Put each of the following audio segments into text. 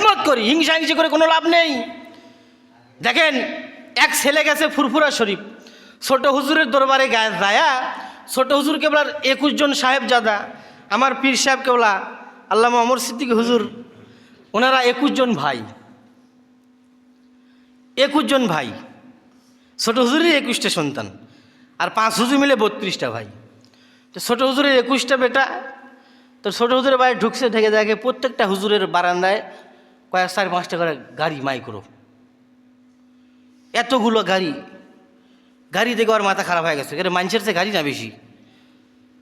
খেদমত করি হিংসা হিংসি করে কোনো লাভ নেই। দেখেন, এক ছেলে গেছে ফুরফুরা শরীফ। ছোট হুজুরের দরবারে গায়ে যায়া, ছোট হুজুর কেবলার একুশ জন সাহেব জাদা আমার পীর সাহেব কেবলা, আল্লামা অমর সিদ্দিক হুজুর, ওনারা একুশ জন ভাই। একুশ জন ভাই। ছোট হুজুরের একুশটা সন্তান, আর পাঁচ হুজুর মিলে বত্রিশটা ভাই। তো ছোট হুজুরের একুশটা বেটা, তো ছোট হুজুরের বাড়ি ঢুকছে, ঢেকে দেখে প্রত্যেকটা হুজুরের বারান্দায় কয়েক সাড়ে পাঁচটা করে গাড়ি মাইক্রো। এতগুলো গাড়ি গাড়ি দেখে ওর মাথা খারাপ হয়ে গেছে। এটা মানুষের চেয়ে গাড়ি না বেশি।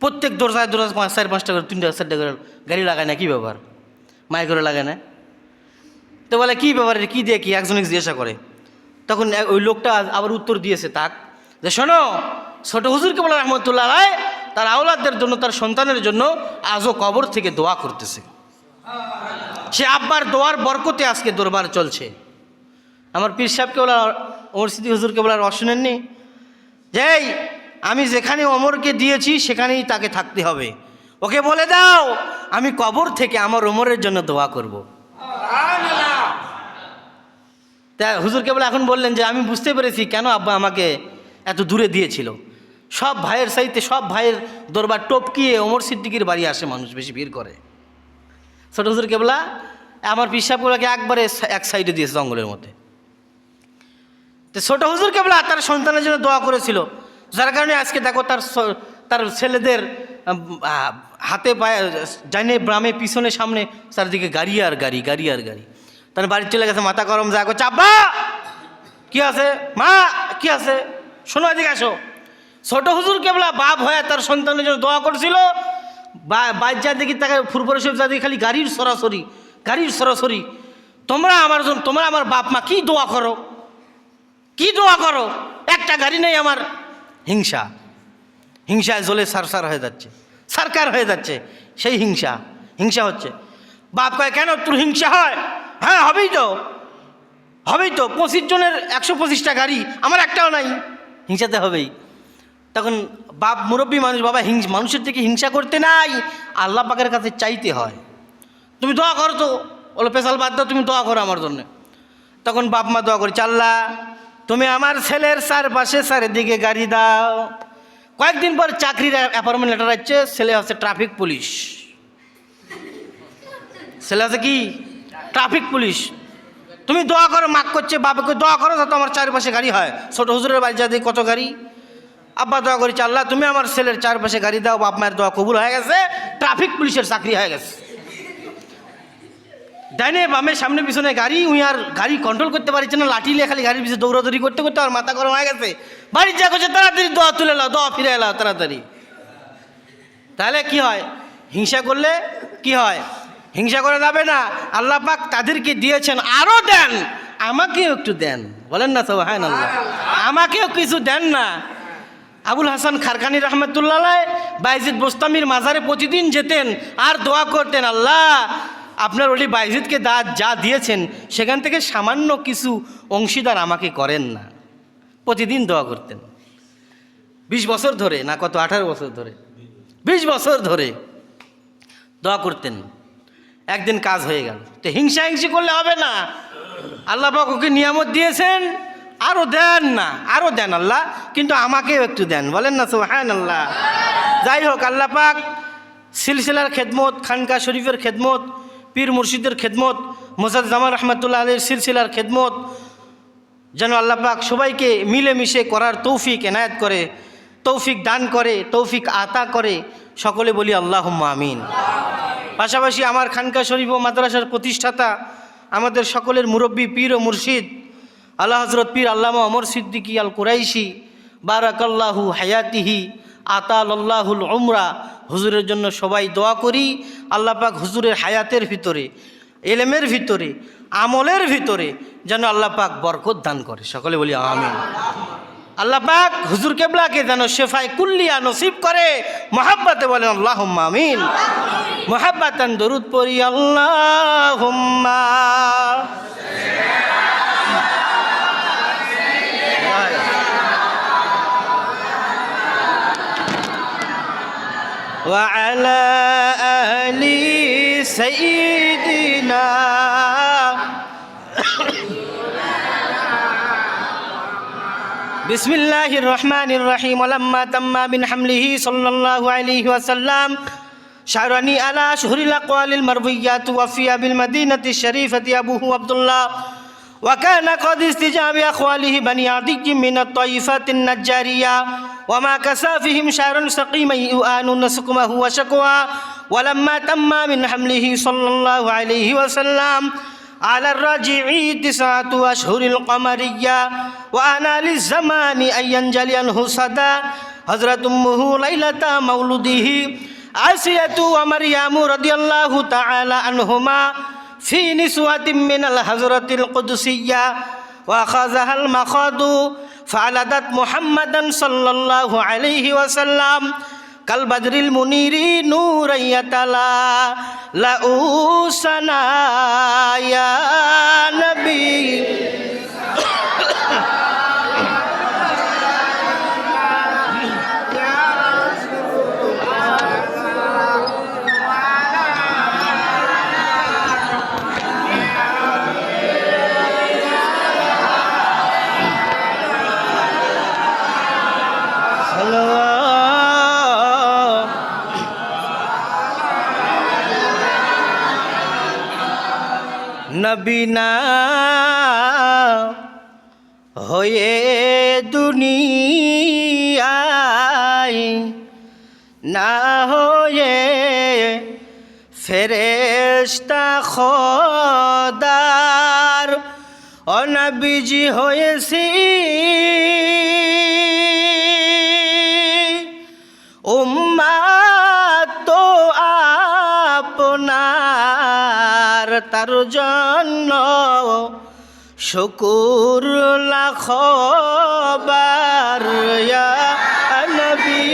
প্রত্যেক দরজায় দরজা পাঁচ, চার পাঁচটা করে তিনটা চারটা করে গাড়ি লাগায় না, কী ব্যাপার? মাইক্রো লাগায় না। তো বলে, কী ব্যাপার কী দিয়ে, কি একজনকে জিজ্ঞাসা করে। তখন ওই লোকটা আবার উত্তর দিয়েছে তাক যে, শোনো, ছোট হুজুরকে বলে রহমতুল্লাহ রায় তার আওলাদদের জন্য, তার সন্তানের জন্য আজও কবর থেকে দোয়া করতেছে। সে আব্বার দোয়ার বরকতে আজকে দরবার চলছে। আমার পীর সাহেবকে বলার অমর সিদ্দি হুজুরকে বলার অশুনেননি যেই আমি যেখানে অমরকে দিয়েছি, সেখানেই তাকে থাকতে হবে। ওকে বলে দাও, আমি কবর থেকে আমার ওমরের জন্য দোয়া করব। তা হুজুরকে বলে, এখন বললেন যে, আমি বুঝতে পেরেছি কেন আব্বা আমাকে এত দূরে দিয়েছিল। সব ভাইয়ের সাইতে সব ভাইয়ের দরবার টপকিয়ে ওমর সিদ্দিকির বাড়ি আসে মানুষ, বেশি ভিড় করে। ছোট হুজুর কেবলা আমার পিসাবগুলোকে একবারে এক সাইডে দিয়েছে জঙ্গলের মধ্যে। তো ছোট হুজুর কেবলা তার সন্তানের জন্য দোয়া করেছিল। যার কারণে আজকে দেখো তার তার ছেলেদের হাতে পায়ে ডাইনে ব্রামে পিছনে সামনে চারদিকে গাড়ি আর গাড়ি গাড়ি আর গাড়ি। তার বাড়ি চলে গেছে, মাথা গরম, যা করছে, আব্বা! কি আছে? মা, কি আছে? শোনো এদিকে আসো। ছোট হুজুর কেবলা বাপ হয়ে তার সন্তানের জন্য দোয়া করছিল। বাইর দেখি তাকে ফুরপুর শরীফ যা দেখি, খালি গাড়ির সরাসরি গাড়ির সরাসরি। তোমরা আমার তোমরা আমার বাপ মা, কি দোয়া করো? কি দোয়া করো? একটা গাড়ি নেই আমার। হিংসা। হিংসায় জ্বলে সারসার হয়ে যাচ্ছে। সরকার হয়ে যাচ্ছে। সেই হিংসা। হিংসা হচ্ছে। বাপ কয়, কেন তোর হিংসা হয়? হ্যাঁ হবেই তো। হবেই তো। পঁচিশ জনের একশো পঁচিশটা গাড়ি, আমার একটাও নাই। হিংসাতে হবেই। তখন বাপ মুরব্বী মানুষ, বাবা হিংস মানুষের থেকে হিংসা করতে নাই, আল্লাহ পাকের কাছে চাইতে হয়। তুমি দোয়া করো তো, বলো, পেশাল বাদ দাও, তুমি দোয়া করো আমার জন্য। তখন বাপ মা দোয়া করি, চাল্লা, তুমি আমার ছেলের চারপাশে চারিদিকে গাড়ি দাও। কয়েকদিন পর চাকরির অ্যাপয়েন্টমেন্ট লেটার আসছে, ছেলে আছে ট্রাফিক পুলিশ ছেলে আছে কি? ট্রাফিক পুলিশ তুমি দোয়া করো মাক করছে বাবাকে দোয়া করো, যাতে আমার চারপাশে গাড়ি হয়। ছোট হুজুরের বাড়ি যা দেখি কত গাড়ি? আব্বা দোয়া করি চাল্লা তুমি আমার ছেলের চারপাশে গাড়ি দাও, বাপ মায়ের দোয়া কবুল হয়ে গেছে, ট্রাফিক পুলিশের চাকরি হয়ে গেছে। ডাইনে বামে সামনে পিছনে গাড়ি, উই আর গাড়ি কন্ট্রোল করতে পারছে না, লাঠি খালি গাড়ির পিছনে দৌড়াদৌড়ি করতে করতে আর মাথা গরম হয়ে গেছে। বাড়ির যা করছে তাড়াতাড়ি দোয়া তুলে এলাও দোয়া ফিরে এলাও তাড়াতাড়ি। তাহলে কি হয়? হিংসা করলে কি হয়? হিংসা করা যাবে না। আল্লাহ পাক তাদেরকে দিয়েছেন আরও দেন, আমাকেও একটু দেন। বলেন না তো হ্যাঁ আল্লাহ আমাকেও কিছু দেন না। আবুল হাসান খারখানি রহমতুল্লাহ বাইজিদ বোস্তামির মাজারে প্রতিদিন যেতেন, আর দোয়া করতেন, আল্লাহ, আপনার ওলি বাইজিদকে দা, যা দিয়েছেন, সেখান থেকে সামান্য কিছু অংশীদার আমাকে করেন না। প্রতিদিন দোয়া করতেন। বিশ বছর ধরে, না কত, আঠারো বছর ধরে? বিশ বছর ধরে দোয়া করতেন। একদিন কাজ হয়ে গেল। তো হিংসা হিংসি করলে হবে না। আল্লাহ পাক ওকে নিয়ামত দিয়েছেন। আরও দেন না আরও দেন আল্লাহ, কিন্তু আমাকেও একটু দেন, বলেন না হ্যাঁ আল্লাহ যাই হোক, আল্লাহ পাক সিলসিলার খেদমত, খানকা শরীফের খেদমত, পীর মুর্শিদের খেদমত মোজাদ জামান রহমতুল্লাহ আলীর সিলসিলার খেদমত, যেন আল্লাহ পাক সবাইকে মিলেমিশে করার তৌফিক এনায়েত করে, তৌফিক দান করে, তৌফিক আতা করে, সকলে বলি আল্লাহ আমিন। পাশাপাশি আমার খানকা শরীফ ও মাদ্রাসার প্রতিষ্ঠাতা, আমাদের সকলের মুরব্বী পীর ও মুর্শিদ আল্লাহ হজরত পীর আল্লামা অমর সিদ্দিকী আল কুরাইশি বারাকাল্লাহু হায়াতিহি আতাল আল্লাহুল উমরা। হুজুরের জন্য সবাই দোয়া করি, আল্লাহ পাক হুজুরের হায়াতের ভিতরে, এলেমের ভিতরে, আমলের ভিতরে যেন আল্লাহ পাক বরকত দান করে। সকলে বলি আমিন। আল্লাহ পাক হুজুর কেবলাকে যেন শেফাই কুল্লিয়া নসিব করে, মহাব্বাতে বলেন আল্লাহ আমিন। মহাব্বাতান দরুদ পড়ি আল্লাহ وعلى آل سيدنا بسم الله الرحمن الرحيم. ولما تم من حمله صلى الله عليه وسلم شعرني على شهر الأقوال المرويات وفي بالمدينة الشريفة أبوه عبد الله. وكان قد استجاب أخواله بني عدي من الطائفات النجارية. وما كسى فيهم شعر سقيما يؤانون سقمه وشكوى. ولما تم من حمله صلى الله عليه وسلم على الرجع تسعة أشهر القمرية. وأنا للزمان أن ينجلي عنه صدى. حضرة أمه ليلة مولده آسية ومريم رضي الله تعالى عنهما. في نسوة من الحضرة القدسية وأخذها المخاض فعلدت محمدا صلى الله عليه وسلم كالبدر المنير نورا يتلا لأوسنا. يا নবীনা হয়ে দুনিয়ায় না হয়ে ফেরেস্তা খোদার অনবিজি হয়েছি। উম্মাত তার জন্য শুকুর লাখবার নবী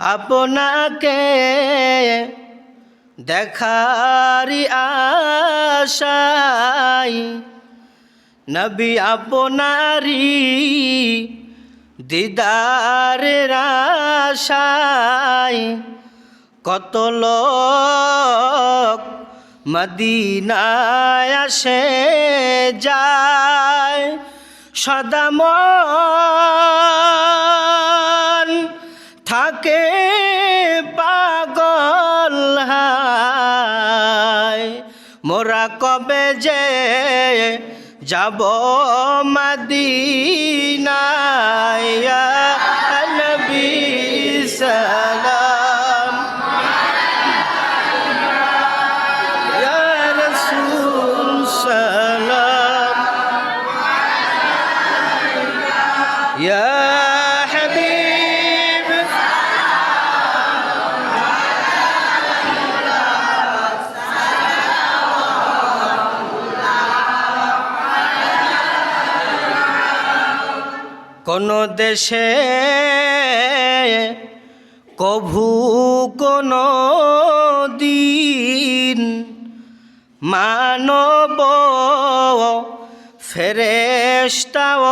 আপনাকে দেখারি আশাই নবী আপনারি দিদার রাশাই কত লোক মদিনায় আসে যায় সদাম থাকে পাগল মোরা কবে যে যাব মদিনায়? কোন দেশে কভু কোন দিন মানব ফেরেস্তাও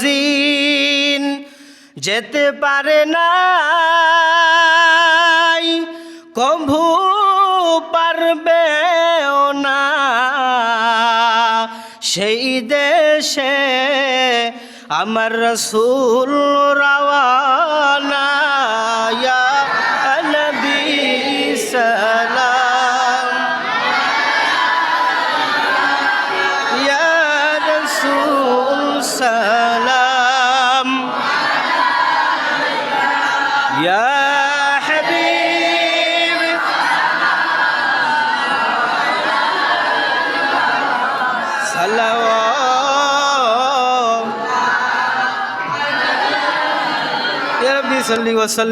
জিন যেতে পারে না কভু পারবে না। সেই দেশে আমার রসুল রওয়ানা ইয়া নবী সালাম। ইয়া রসুল সালাম। ইয়া আলী সাল্লি ওসাল্লাম